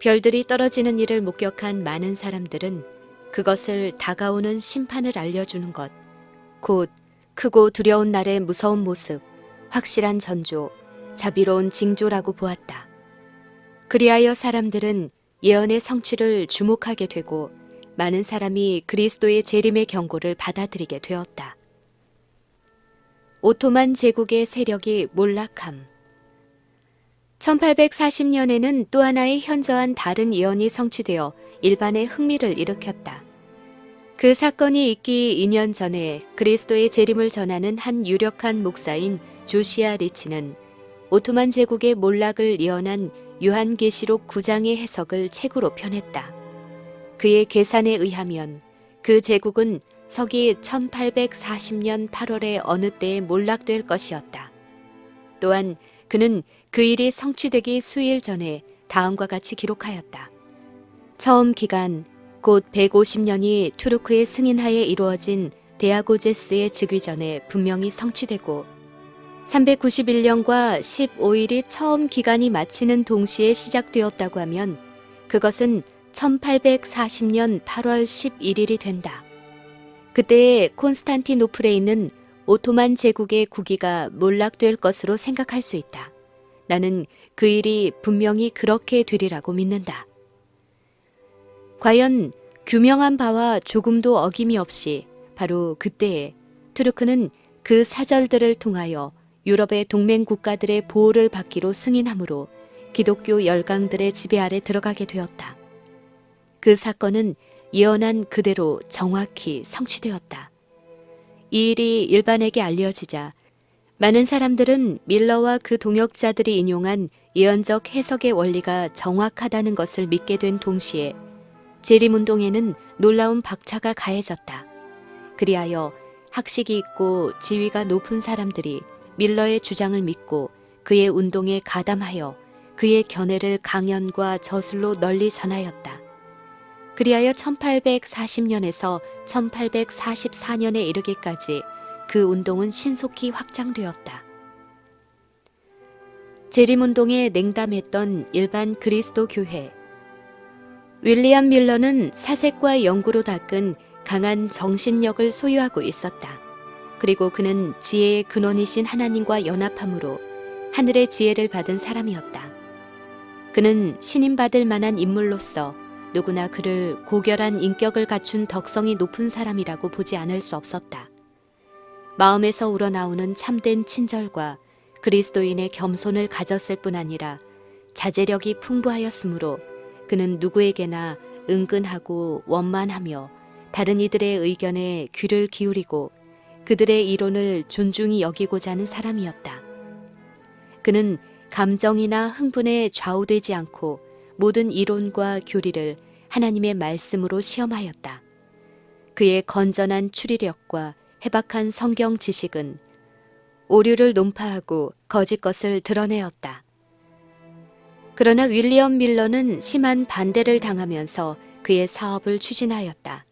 별들이 떨어지는 일을 목격한 많은 사람들은 그것을 다가오는 심판을 알려주는 것, 곧 크고 두려운 날의 무서운 모습, 확실한 전조, 자비로운 징조라고 보았다. 그리하여 사람들은 예언의 성취를 주목하게 되고 많은 사람이 그리스도의 재림의 경고를 받아들이게 되었다. 오토만 제국의 세력이 몰락함. 1840년에는 또 하나의 현저한 다른 예언이 성취되어 일반의 흥미를 일으켰다. 그 사건이 있기 2년 전에 그리스도의 재림을 전하는 한 유력한 목사인 조시아 리치는 오토만 제국의 몰락을 예언한 요한계시록 9장의 해석을 책으로 펴냈다. 그의 계산에 의하면 그 제국은 서기 1840년 8월의 어느 때에 몰락될 것이었다. 또한 그는 그 일이 성취되기 수일 전에 다음과 같이 기록하였다. 처음 기간 곧 150년이 투르크의 승인하에 이루어진 데아고제스의 즉위 전에 분명히 성취되고 391년과 15일이 처음 기간이 마치는 동시에 시작되었다고 하면 그것은 1840년 8월 11일이 된다. 그때에 콘스탄티노플에 있는 오토만 제국의 국위가 몰락될 것으로 생각할 수 있다. 나는 그 일이 분명히 그렇게 되리라고 믿는다. 과연 규명한 바와 조금도 어김이 없이 바로 그때에 투르크는 그 사절들을 통하여 유럽의 동맹 국가들의 보호를 받기로 승인하므로 기독교 열강들의 지배 아래 들어가게 되었다. 그 사건은 예언한 그대로 정확히 성취되었다. 이 일이 일반에게 알려지자 많은 사람들은 밀러와 그 동역자들이 인용한 예언적 해석의 원리가 정확하다는 것을 믿게 된 동시에 재림운동에는 놀라운 박차가 가해졌다. 그리하여 학식이 있고 지위가 높은 사람들이 밀러의 주장을 믿고 그의 운동에 가담하여 그의 견해를 강연과 저술로 널리 전하였다. 그리하여 1840년에서 1844년에 이르기까지 그 운동은 신속히 확장되었다. 재림운동에 냉담했던 일반 그리스도 교회. 윌리엄 밀러는 사색과 연구로 닦은 강한 정신력을 소유하고 있었다. 그리고 그는 지혜의 근원이신 하나님과 연합함으로 하늘의 지혜를 받은 사람이었다. 그는 신임받을 만한 인물로서 누구나 그를 고결한 인격을 갖춘 덕성이 높은 사람이라고 보지 않을 수 없었다. 마음에서 우러나오는 참된 친절과 그리스도인의 겸손을 가졌을 뿐 아니라 자제력이 풍부하였으므로 그는 누구에게나 은근하고 원만하며 다른 이들의 의견에 귀를 기울이고 그들의 이론을 존중히 여기고자 하는 사람이었다. 그는 감정이나 흥분에 좌우되지 않고 모든 이론과 교리를 하나님의 말씀으로 시험하였다. 그의 건전한 추리력과 해박한 성경 지식은 오류를 논파하고 거짓 것을 드러내었다. 그러나 윌리엄 밀러는 심한 반대를 당하면서 그의 사업을 추진하였다.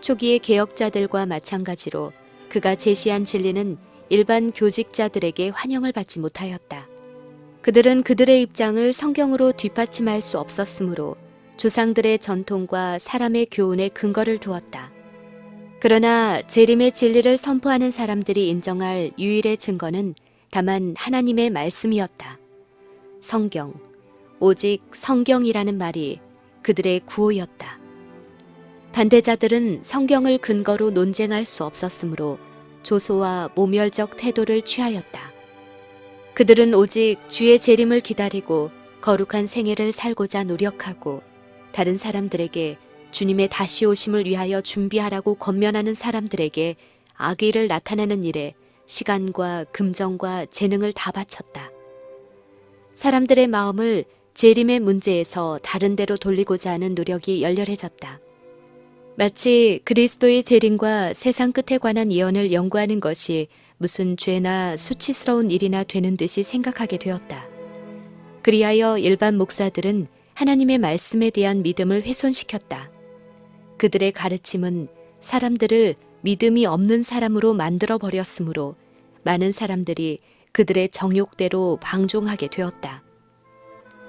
초기의 개혁자들과 마찬가지로 그가 제시한 진리는 일반 교직자들에게 환영을 받지 못하였다. 그들은 그들의 입장을 성경으로 뒷받침할 수 없었으므로 조상들의 전통과 사람의 교훈에 근거를 두었다. 그러나 재림의 진리를 선포하는 사람들이 인정할 유일의 증거는 다만 하나님의 말씀이었다. 성경, 오직 성경이라는 말이 그들의 구호였다. 반대자들은 성경을 근거로 논쟁할 수 없었으므로 조소와 모멸적 태도를 취하였다. 그들은 오직 주의 재림을 기다리고 거룩한 생애를 살고자 노력하고 다른 사람들에게 주님의 다시 오심을 위하여 준비하라고 권면하는 사람들에게 악의를 나타내는 일에 시간과 금정과 재능을 다 바쳤다. 사람들의 마음을 재림의 문제에서 다른 데로 돌리고자 하는 노력이 열렬해졌다. 마치 그리스도의 재림과 세상 끝에 관한 예언을 연구하는 것이 무슨 죄나 수치스러운 일이나 되는 듯이 생각하게 되었다. 그리하여 일반 목사들은 하나님의 말씀에 대한 믿음을 훼손시켰다. 그들의 가르침은 사람들을 믿음이 없는 사람으로 만들어 버렸으므로 많은 사람들이 그들의 정욕대로 방종하게 되었다.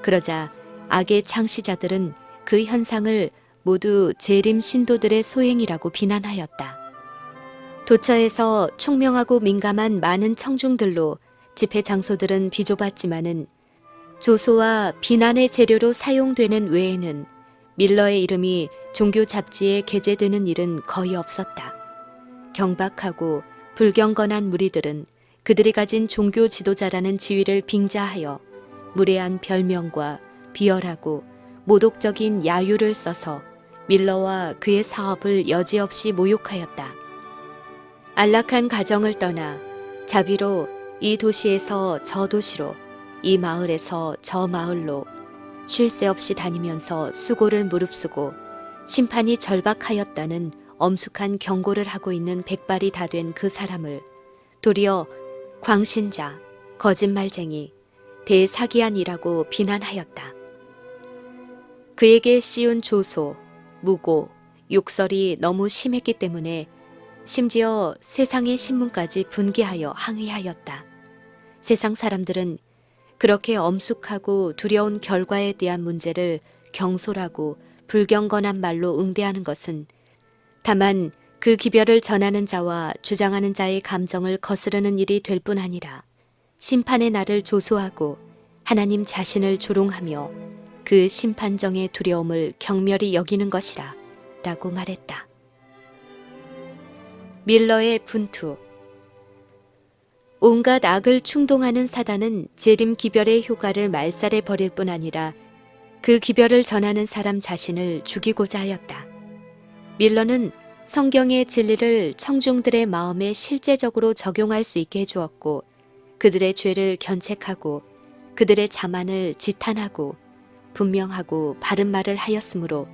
그러자 악의 창시자들은 그 현상을 모두 재림 신도들의 소행이라고 비난하였다. 도처에서 총명하고 민감한 많은 청중들로 집회 장소들은 비좁았지만은 조소와 비난의 재료로 사용되는 외에는 밀러의 이름이 종교 잡지에 게재되는 일은 거의 없었다. 경박하고 불경건한 무리들은 그들이 가진 종교 지도자라는 지위를 빙자하여 무례한 별명과 비열하고 모독적인 야유를 써서 밀러와 그의 사업을 여지없이 모욕하였다. 안락한 가정을 떠나 자비로 이 도시에서 저 도시로 이 마을에서 저 마을로 쉴 새 없이 다니면서 수고를 무릅쓰고 심판이 절박하였다는 엄숙한 경고를 하고 있는 백발이 다 된 그 사람을 도리어 광신자, 거짓말쟁이, 대사기한이라고 비난하였다. 그에게 씌운 조소, 무고, 욕설이 너무 심했기 때문에 심지어 세상의 신문까지 분개하여 항의하였다. 세상 사람들은 그렇게 엄숙하고 두려운 결과에 대한 문제를 경솔하고 불경건한 말로 응대하는 것은 다만 그 기별을 전하는 자와 주장하는 자의 감정을 거스르는 일이 될 뿐 아니라 심판의 날을 조소하고 하나님 자신을 조롱하며 그 심판정의 두려움을 경멸히 여기는 것이라 라고 말했다. 밀러의 분투 온갖 악을 충동하는 사단은 재림 기별의 효과를 말살해 버릴 뿐 아니라 그 기별을 전하는 사람 자신을 죽이고자 하였다. 밀러는 성경의 진리를 청중들의 마음에 실제적으로 적용할 수 있게 해주었고 그들의 죄를 견책하고 그들의 자만을 지탄하고 분명하고 바른 말을 하였으므로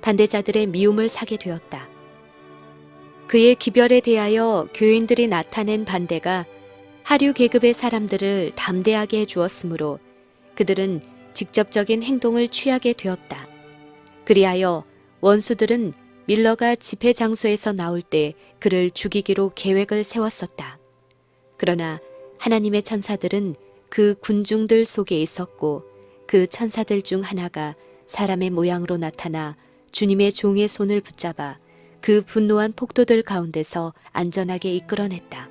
반대자들의 미움을 사게 되었다. 그의 기별에 대하여 교인들이 나타낸 반대가 하류 계급의 사람들을 담대하게 해주었으므로 그들은 직접적인 행동을 취하게 되었다. 그리하여 원수들은 밀러가 집회 장소에서 나올 때 그를 죽이기로 계획을 세웠었다. 그러나 하나님의 천사들은 그 군중들 속에 있었고 그 천사들 중 하나가 사람의 모양으로 나타나 주님의 종의 손을 붙잡아 그 분노한 폭도들 가운데서 안전하게 이끌어냈다.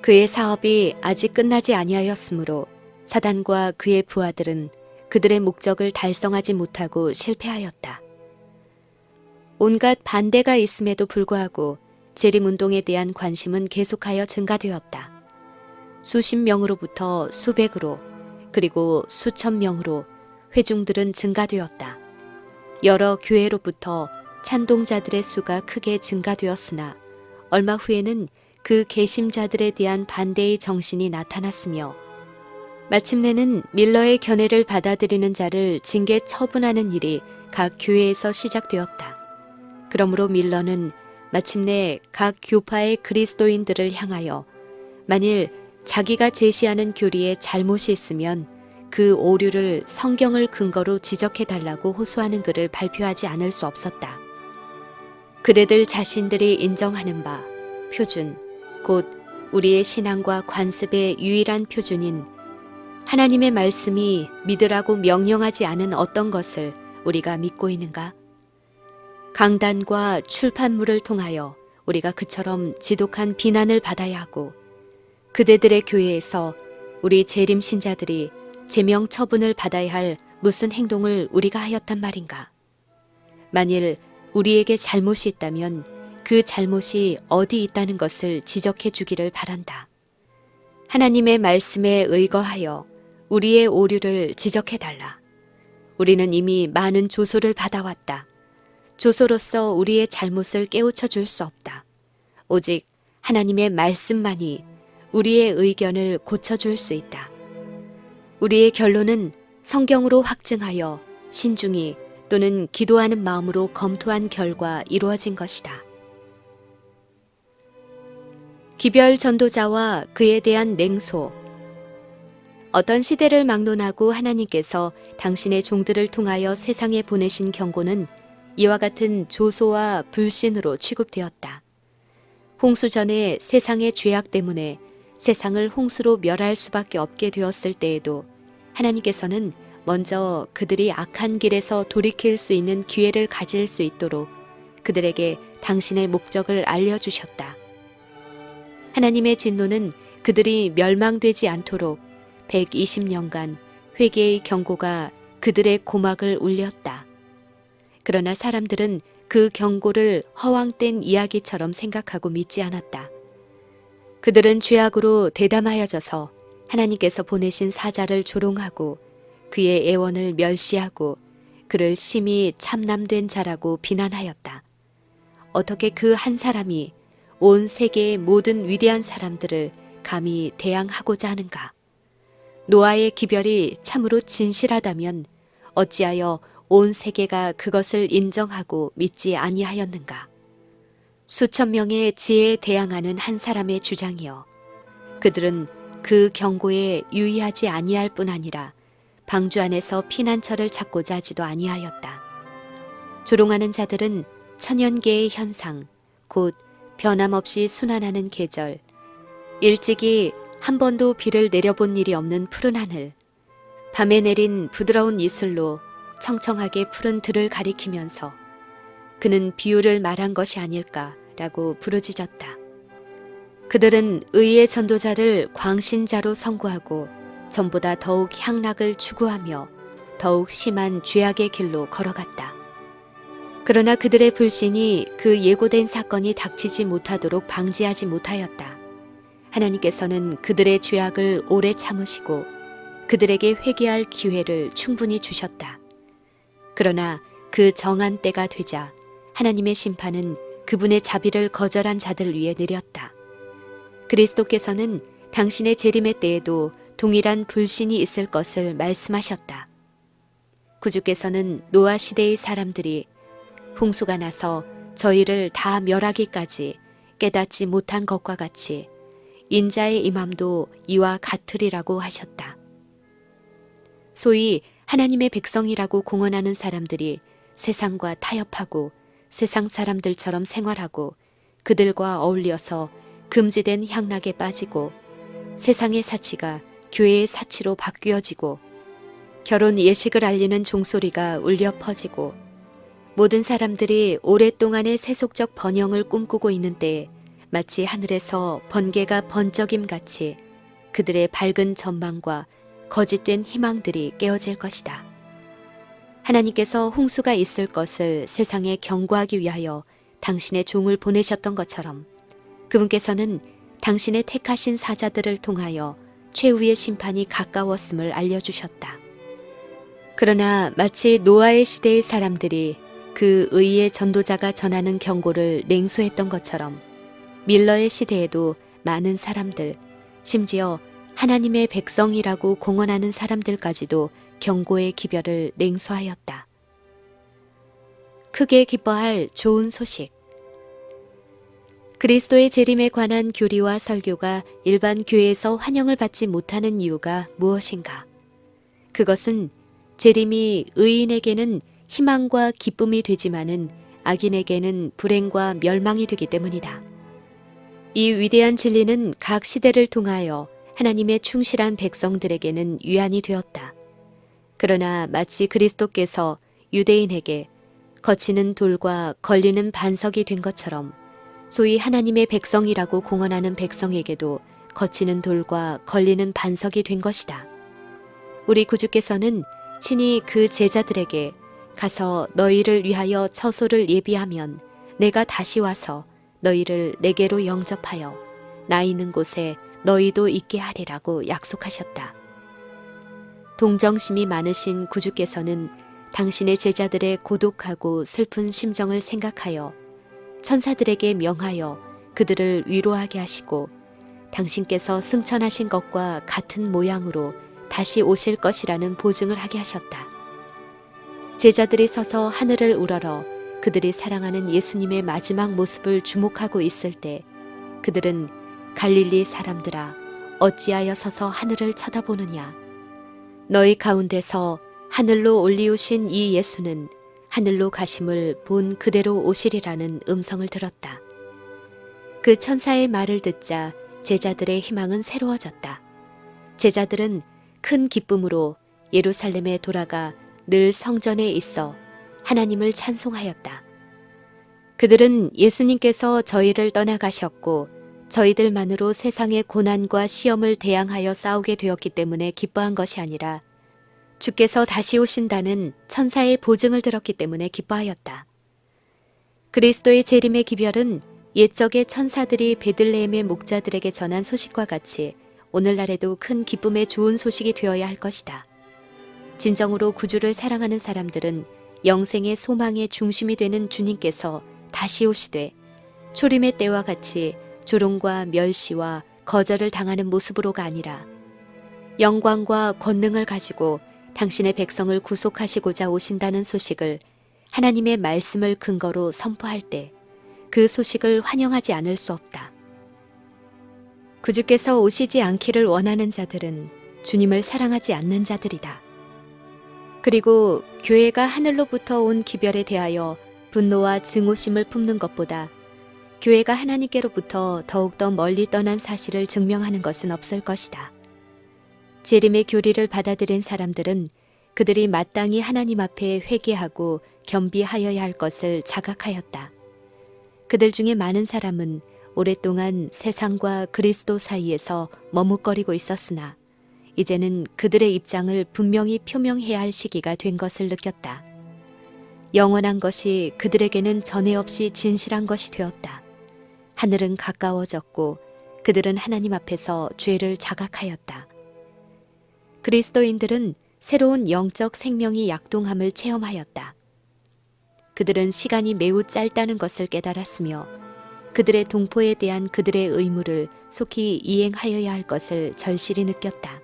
그의 사업이 아직 끝나지 아니하였으므로 사단과 그의 부하들은 그들의 목적을 달성하지 못하고 실패하였다. 온갖 반대가 있음에도 불구하고 재림운동에 대한 관심은 계속하여 증가되었다. 수십 명으로부터 수백으로 그리고 수천 명으로 회중들은 증가되었다. 여러 교회로부터 찬동자들의 수가 크게 증가되었으나 얼마 후에는 그 개심자들에 대한 반대의 정신이 나타났으며 마침내는 밀러의 견해를 받아들이는 자를 징계 처분하는 일이 각 교회에서 시작되었다. 그러므로 밀러는 마침내 각 교파의 그리스도인들을 향하여 만일 자기가 제시하는 교리에 잘못이 있으면 그 오류를 성경을 근거로 지적해 달라고 호소하는 글을 발표하지 않을 수 없었다. 그대들 자신들이 인정하는 바 표준, 곧 우리의 신앙과 관습의 유일한 표준인 하나님의 말씀이 믿으라고 명령하지 않은 어떤 것을 우리가 믿고 있는가? 강단과 출판물을 통하여 우리가 그처럼 지독한 비난을 받아야 하고 그대들의 교회에서 우리 재림 신자들이 제명 처분을 받아야 할 무슨 행동을 우리가 하였단 말인가? 만일 우리에게 잘못이 있다면 그 잘못이 어디 있다는 것을 지적해 주기를 바란다. 하나님의 말씀에 의거하여 우리의 오류를 지적해 달라. 우리는 이미 많은 조소를 받아왔다. 조소로서 우리의 잘못을 깨우쳐 줄 수 없다. 오직 하나님의 말씀만이 우리의 의견을 고쳐줄 수 있다. 우리의 결론은 성경으로 확증하여 신중히 또는 기도하는 마음으로 검토한 결과 이루어진 것이다. 기별 전도자와 그에 대한 냉소. 어떤 시대를 막론하고 하나님께서 당신의 종들을 통하여 세상에 보내신 경고는 이와 같은 조소와 불신으로 취급되었다. 홍수 전에 세상의 죄악 때문에 세상을 홍수로 멸할 수밖에 없게 되었을 때에도 하나님께서는 먼저 그들이 악한 길에서 돌이킬 수 있는 기회를 가질 수 있도록 그들에게 당신의 목적을 알려주셨다. 하나님의 진노는 그들이 멸망되지 않도록 120년간 회개의 경고가 그들의 고막을 울렸다. 그러나 사람들은 그 경고를 허황된 이야기처럼 생각하고 믿지 않았다. 그들은 죄악으로 대담하여져서 하나님께서 보내신 사자를 조롱하고 그의 애원을 멸시하고 그를 심히 참남된 자라고 비난하였다. 어떻게 그 한 사람이 온 세계의 모든 위대한 사람들을 감히 대항하고자 하는가? 노아의 기별이 참으로 진실하다면 어찌하여 온 세계가 그것을 인정하고 믿지 아니하였는가? 수천 명의 지혜에 대항하는 한 사람의 주장이여. 그들은 그 경고에 유의하지 아니할 뿐 아니라 방주 안에서 피난처를 찾고자 하지도 아니하였다. 조롱하는 자들은 천연계의 현상, 곧 변함없이 순환하는 계절, 일찍이 한 번도 비를 내려본 일이 없는 푸른 하늘, 밤에 내린 부드러운 이슬로 청청하게 푸른 들을 가리키면서 그는 비유를 말한 것이 아닐까라고 부르짖었다. 그들은 의의 전도자를 광신자로 선고하고 전보다 더욱 향락을 추구하며 더욱 심한 죄악의 길로 걸어갔다. 그러나 그들의 불신이 그 예고된 사건이 닥치지 못하도록 방지하지 못하였다. 하나님께서는 그들의 죄악을 오래 참으시고 그들에게 회개할 기회를 충분히 주셨다. 그러나 그 정한 때가 되자 하나님의 심판은 그분의 자비를 거절한 자들 위에 내렸다. 그리스도께서는 당신의 재림의 때에도 동일한 불신이 있을 것을 말씀하셨다. 구주께서는 노아 시대의 사람들이 홍수가 나서 저희를 다 멸하기까지 깨닫지 못한 것과 같이 인자의 임함도 이와 같으리라고 하셨다. 소위 하나님의 백성이라고 공언하는 사람들이 세상과 타협하고 세상 사람들처럼 생활하고 그들과 어울려서 금지된 향락에 빠지고 세상의 사치가 교회의 사치로 바뀌어지고 결혼 예식을 알리는 종소리가 울려 퍼지고 모든 사람들이 오랫동안의 세속적 번영을 꿈꾸고 있는 때에 마치 하늘에서 번개가 번쩍임 같이 그들의 밝은 전망과 거짓된 희망들이 깨어질 것이다. 하나님께서 홍수가 있을 것을 세상에 경고하기 위하여 당신의 종을 보내셨던 것처럼 그분께서는 당신의 택하신 사자들을 통하여 최후의 심판이 가까웠음을 알려주셨다. 그러나 마치 노아의 시대의 사람들이 그 의의 전도자가 전하는 경고를 냉소했던 것처럼 밀러의 시대에도 많은 사람들, 심지어 하나님의 백성이라고 공언하는 사람들까지도 경고의 기별을 냉소하였다. 크게 기뻐할 좋은 소식. 그리스도의 재림에 관한 교리와 설교가 일반 교회에서 환영을 받지 못하는 이유가 무엇인가? 그것은 재림이 의인에게는 희망과 기쁨이 되지만은 악인에게는 불행과 멸망이 되기 때문이다. 이 위대한 진리는 각 시대를 통하여 하나님의 충실한 백성들에게는 위안이 되었다. 그러나 마치 그리스도께서 유대인에게 거치는 돌과 걸리는 반석이 된 것처럼 소위 하나님의 백성이라고 공언하는 백성에게도 거치는 돌과 걸리는 반석이 된 것이다. 우리 구주께서는 친히 그 제자들에게 가서 너희를 위하여 처소를 예비하면 내가 다시 와서 너희를 내게로 영접하여 나 있는 곳에 너희도 있게 하리라고 약속하셨다. 동정심이 많으신 구주께서는 당신의 제자들의 고독하고 슬픈 심정을 생각하여 천사들에게 명하여 그들을 위로하게 하시고 당신께서 승천하신 것과 같은 모양으로 다시 오실 것이라는 보증을 하게 하셨다. 제자들이 서서 하늘을 우러러 그들이 사랑하는 예수님의 마지막 모습을 주목하고 있을 때 그들은 갈릴리 사람들아 어찌하여 서서 하늘을 쳐다보느냐 너희 가운데서 하늘로 올리우신 이 예수는 하늘로 가심을 본 그대로 오시리라는 음성을 들었다. 그 천사의 말을 듣자 제자들의 희망은 새로워졌다. 제자들은 큰 기쁨으로 예루살렘에 돌아가 늘 성전에 있어 하나님을 찬송하였다. 그들은 예수님께서 저희를 떠나가셨고 저희들만으로 세상의 고난과 시험을 대항하여 싸우게 되었기 때문에 기뻐한 것이 아니라 주께서 다시 오신다는 천사의 보증을 들었기 때문에 기뻐하였다. 그리스도의 재림의 기별은 옛적의 천사들이 베들레헴의 목자들에게 전한 소식과 같이 오늘날에도 큰 기쁨의 좋은 소식이 되어야 할 것이다. 진정으로 구주를 사랑하는 사람들은 영생의 소망의 중심이 되는 주님께서 다시 오시되 초림의 때와 같이 조롱과 멸시와 거절을 당하는 모습으로가 아니라 영광과 권능을 가지고 당신의 백성을 구속하시고자 오신다는 소식을 하나님의 말씀을 근거로 선포할 때 그 소식을 환영하지 않을 수 없다. 구주께서 오시지 않기를 원하는 자들은 주님을 사랑하지 않는 자들이다. 그리고 교회가 하늘로부터 온 기별에 대하여 분노와 증오심을 품는 것보다 교회가 하나님께로부터 더욱더 멀리 떠난 사실을 증명하는 것은 없을 것이다. 재림의 교리를 받아들인 사람들은 그들이 마땅히 하나님 앞에 회개하고 겸비하여야 할 것을 자각하였다. 그들 중에 많은 사람은 오랫동안 세상과 그리스도 사이에서 머뭇거리고 있었으나 이제는 그들의 입장을 분명히 표명해야 할 시기가 된 것을 느꼈다. 영원한 것이 그들에게는 전에 없이 진실한 것이 되었다. 하늘은 가까워졌고 그들은 하나님 앞에서 죄를 자각하였다. 그리스도인들은 새로운 영적 생명이 약동함을 체험하였다. 그들은 시간이 매우 짧다는 것을 깨달았으며 그들의 동포에 대한 그들의 의무를 속히 이행하여야 할 것을 절실히 느꼈다.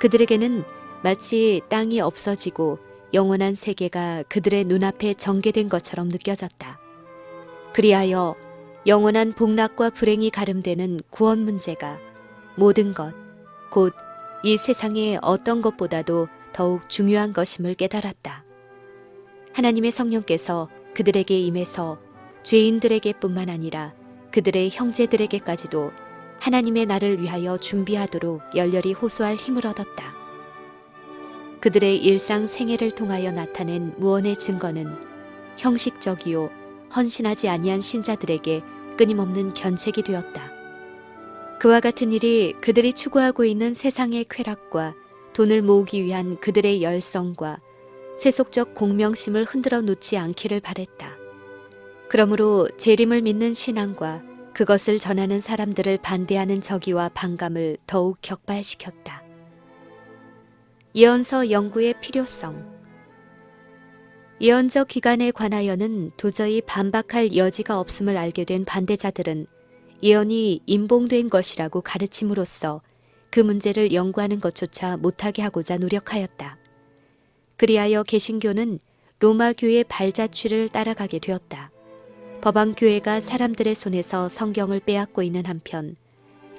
그들에게는 마치 땅이 없어지고 영원한 세계가 그들의 눈앞에 전개된 것처럼 느껴졌다. 그리하여 영원한 복락과 불행이 가름되는 구원 문제가 모든 것, 곧 이 세상의 어떤 것보다도 더욱 중요한 것임을 깨달았다. 하나님의 성령께서 그들에게 임해서 죄인들에게 뿐만 아니라 그들의 형제들에게까지도 하나님의 날을 위하여 준비하도록 열렬히 호소할 힘을 얻었다. 그들의 일상 생애를 통하여 나타낸 무언의 증거는 형식적이요 헌신하지 아니한 신자들에게 끊임없는 견책이 되었다. 그와 같은 일이 그들이 추구하고 있는 세상의 쾌락과 돈을 모으기 위한 그들의 열성과 세속적 공명심을 흔들어 놓지 않기를 바랬다. 그러므로 재림을 믿는 신앙과 그것을 전하는 사람들을 반대하는 적의와 반감을 더욱 격발시켰다. 예언서 연구의 필요성 예언적 기간에 관하여는 도저히 반박할 여지가 없음을 알게 된 반대자들은 예언이 임봉된 것이라고 가르침으로써 그 문제를 연구하는 것조차 못하게 하고자 노력하였다. 그리하여 개신교는 로마 교의 발자취를 따라가게 되었다. 법왕 교회가 사람들의 손에서 성경을 빼앗고 있는 한편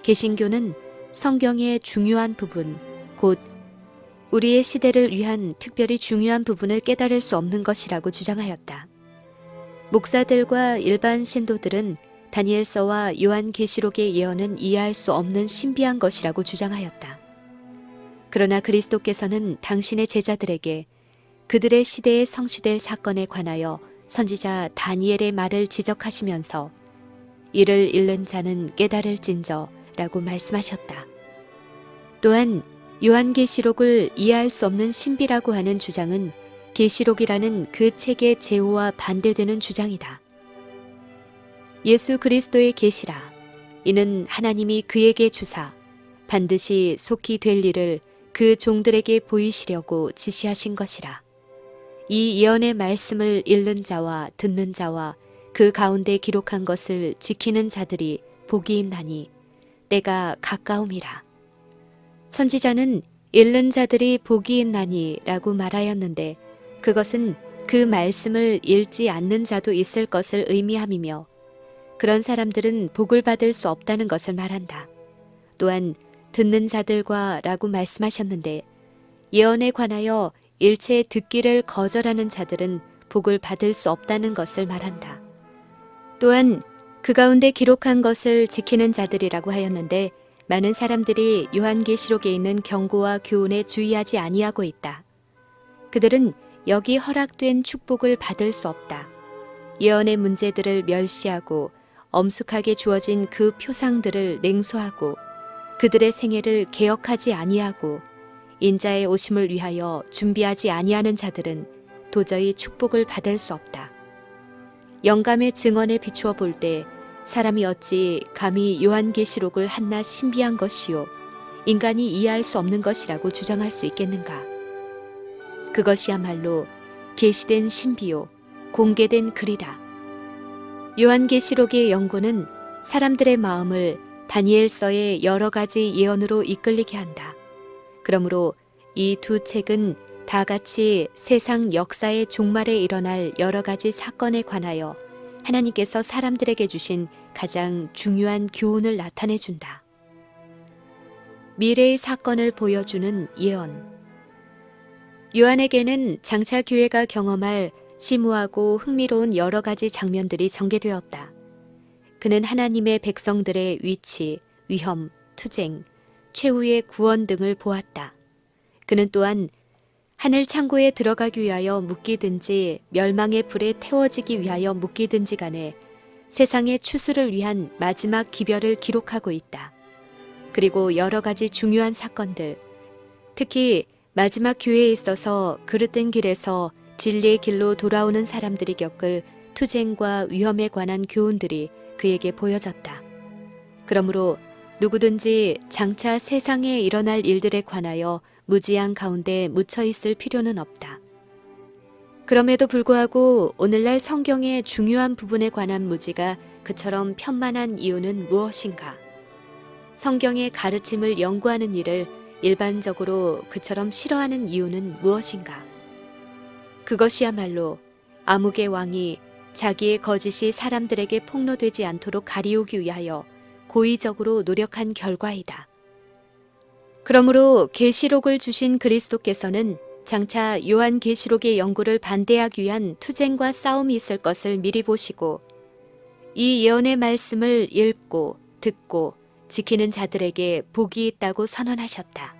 개신교는 성경의 중요한 부분, 곧 우리의 시대를 위한 특별히 중요한 부분을 깨달을 수 없는 것이라고 주장하였다. 목사들과 일반 신도들은 다니엘서와 요한계시록의 예언은 이해할 수 없는 신비한 것이라고 주장하였다. 그러나 그리스도께서는 당신의 제자들에게 그들의 시대에 성취될 사건에 관하여 선지자 다니엘의 말을 지적하시면서 이를 잃는 자는 깨달을 진저 라고 말씀하셨다. 또한 요한계시록을 이해할 수 없는 신비라고 하는 주장은 계시록이라는 그 책의 제호와 반대되는 주장이다. 예수 그리스도의 계시라 이는 하나님이 그에게 주사 반드시 속히 될 일을 그 종들에게 보이시려고 지시하신 것이라. 이 예언의 말씀을 읽는 자와 듣는 자와 그 가운데 기록한 것을 지키는 자들이 복이 있나니 때가 가까움이라. 선지자는 읽는 자들이 복이 있나니라고 말하였는데 그것은 그 말씀을 읽지 않는 자도 있을 것을 의미함이며 그런 사람들은 복을 받을 수 없다는 것을 말한다. 또한 듣는 자들과 라고 말씀하셨는데 예언에 관하여 일체 듣기를 거절하는 자들은 복을 받을 수 없다는 것을 말한다. 또한 그 가운데 기록한 것을 지키는 자들이라고 하였는데 많은 사람들이 요한계시록에 있는 경고와 교훈에 주의하지 아니하고 있다. 그들은 여기 허락된 축복을 받을 수 없다. 예언의 문제들을 멸시하고 엄숙하게 주어진 그 표상들을 냉소하고 그들의 생애를 개혁하지 아니하고 인자의 오심을 위하여 준비하지 아니하는 자들은 도저히 축복을 받을 수 없다. 영감의 증언에 비추어 볼 때 사람이 어찌 감히 요한계시록을 한낱 신비한 것이요 인간이 이해할 수 없는 것이라고 주장할 수 있겠는가? 그것이야말로 계시된 신비요 공개된 글이다. 요한계시록의 연고는 사람들의 마음을 다니엘서의 여러 가지 예언으로 이끌리게 한다. 그러므로 이 두 책은 다 같이 세상 역사의 종말에 일어날 여러 가지 사건에 관하여 하나님께서 사람들에게 주신 가장 중요한 교훈을 나타내 준다. 미래의 사건을 보여주는 예언. 요한에게는 장차 교회가 경험할 심오하고 흥미로운 여러 가지 장면들이 전개되었다. 그는 하나님의 백성들의 위치, 위험, 투쟁, 최후의 구원 등을 보았다. 그는 또한 하늘 창고에 들어가기 위하여 묶이든지 멸망의 불에 태워지기 위하여 묶이든지 간에 세상의 추수를 위한 마지막 기별을 기록하고 있다. 그리고 여러 가지 중요한 사건들, 특히 마지막 교회에 있어서 그릇된 길에서 진리의 길로 돌아오는 사람들이 겪을 투쟁과 위험에 관한 교훈들이 그에게 보여졌다. 그러므로 누구든지 장차 세상에 일어날 일들에 관하여 무지한 가운데 묻혀 있을 필요는 없다. 그럼에도 불구하고 오늘날 성경의 중요한 부분에 관한 무지가 그처럼 편만한 이유는 무엇인가? 성경의 가르침을 연구하는 일을 일반적으로 그처럼 싫어하는 이유는 무엇인가? 그것이야말로 암흑의 왕이 자기의 거짓이 사람들에게 폭로되지 않도록 가리우기 위하여 고의적으로 노력한 결과이다. 그러므로 계시록을 주신 그리스도께서는 장차 요한 계시록의 연구를 반대하기 위한 투쟁과 싸움이 있을 것을 미리 보시고 이 예언의 말씀을 읽고 듣고 지키는 자들에게 복이 있다고 선언하셨다.